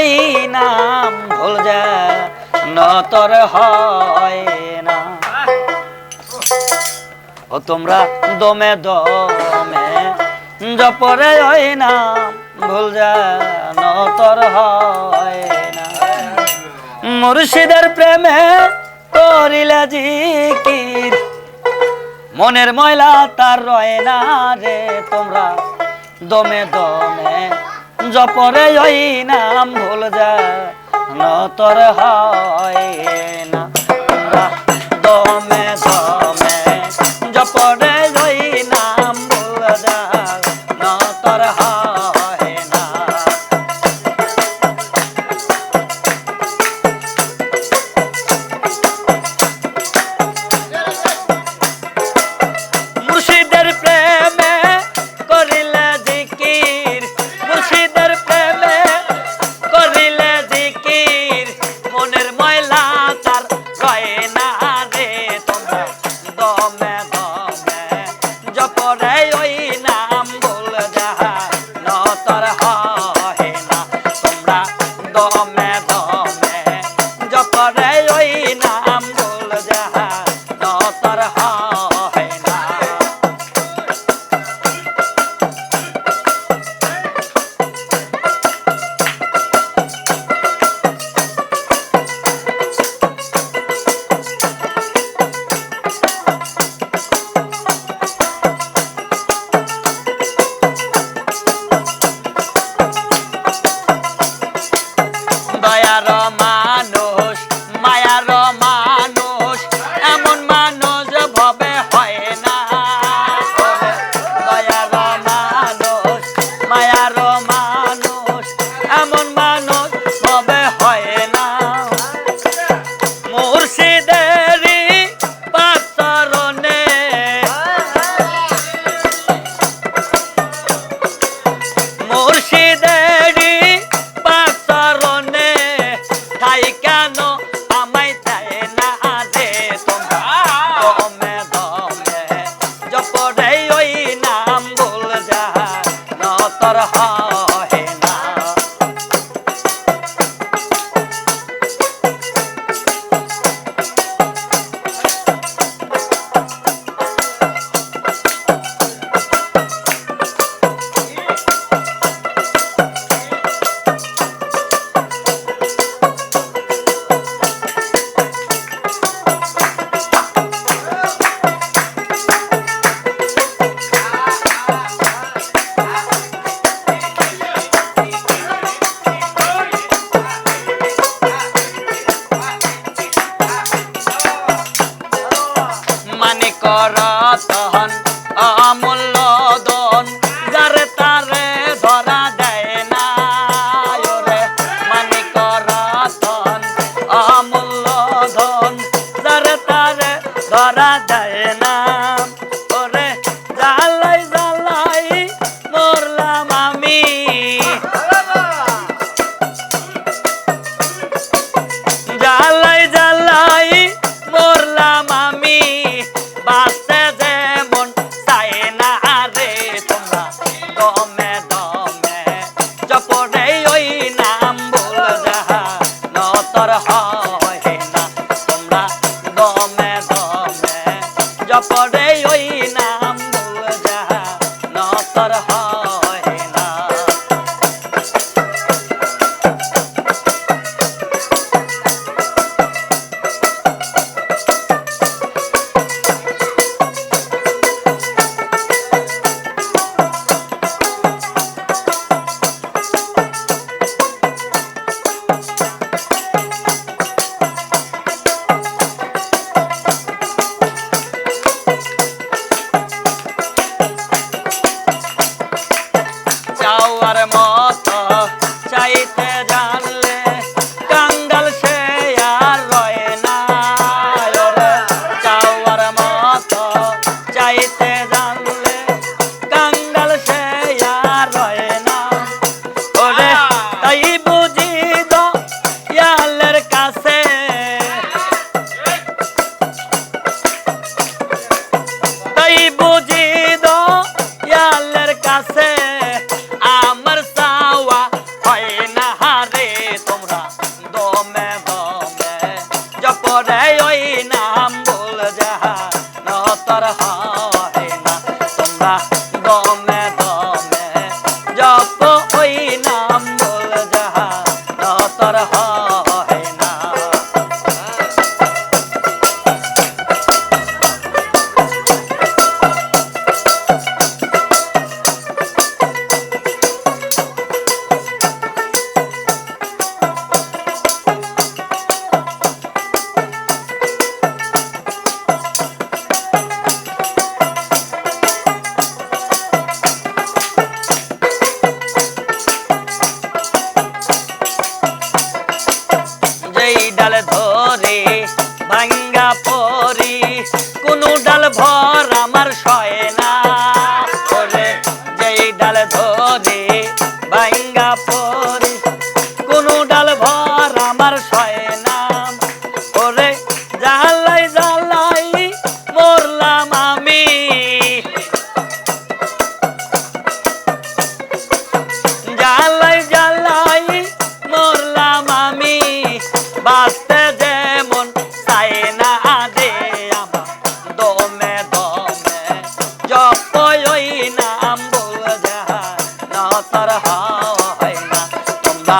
হয় নাম ভুল যা নতর হয় না। ও তোমরা দমে দমে জপরে ওই নাম ভুল যা নতর হয় না। মুর্শিদের প্রেমে করিলে জিকির, মনের ময়লা তার রয় না রে তোমরা দমে দমে জপরে ওই নাম ভুল যা নতর হয় না। দম দমে দয়ার মা। করা তহন অমূল্য দন, যারে তারে ধরা দেয় না। রে মানে করা তহন অমূল্য ধন যারে তারে ধরা দেয় না। পরে あ ধরে বাইঙ্গা মাতার হাওয়া হয় না। তোমরা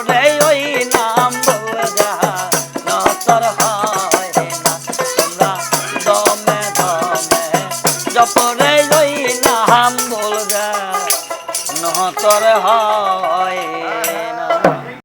করে ওই না